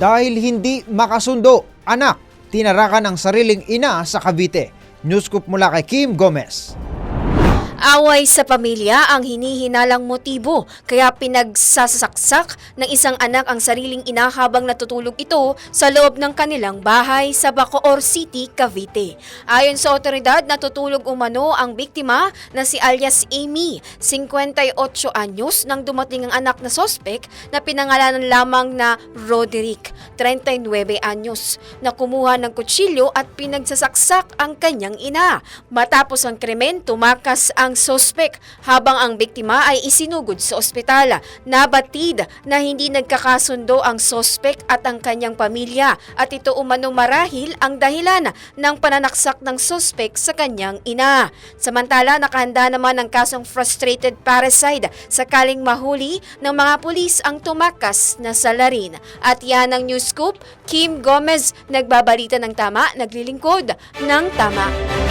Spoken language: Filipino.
dahil hindi makasundo. Anak, tinarakan ang sariling ina sa Cavite. Newscoop mula kay Kim Gomez. Away sa pamilya ang hinihinalang motibo kaya pinagsasaksak ng isang anak ang sariling ina habang natutulog ito sa loob ng kanilang bahay sa Bacoor City, Cavite. Ayon sa otoridad, natutulog umano ang biktima na si alias Amy, 58 anyos nang dumating ang anak na sospek na pinangalanan lamang na Roderick, 39 anyos, na kumuha ng kutsilyo at pinagsasaksak ang kanyang ina. Matapos ang krimen, tumakas ang sospek habang ang biktima ay isinugod sa ospital. Nabatid na hindi nagkakasundo ang sospek at ang kanyang pamilya at ito umano marahil ang dahilan ng pananaksak ng sospek sa kanyang ina. Samantala, nakahanda naman ang kasong frustrated parricide sakaling mahuli ng mga pulis ang tumakas na salarin. At yan ang news scoop, Kim Gomez, nagbabalita ng tama, naglilingkod ng tama.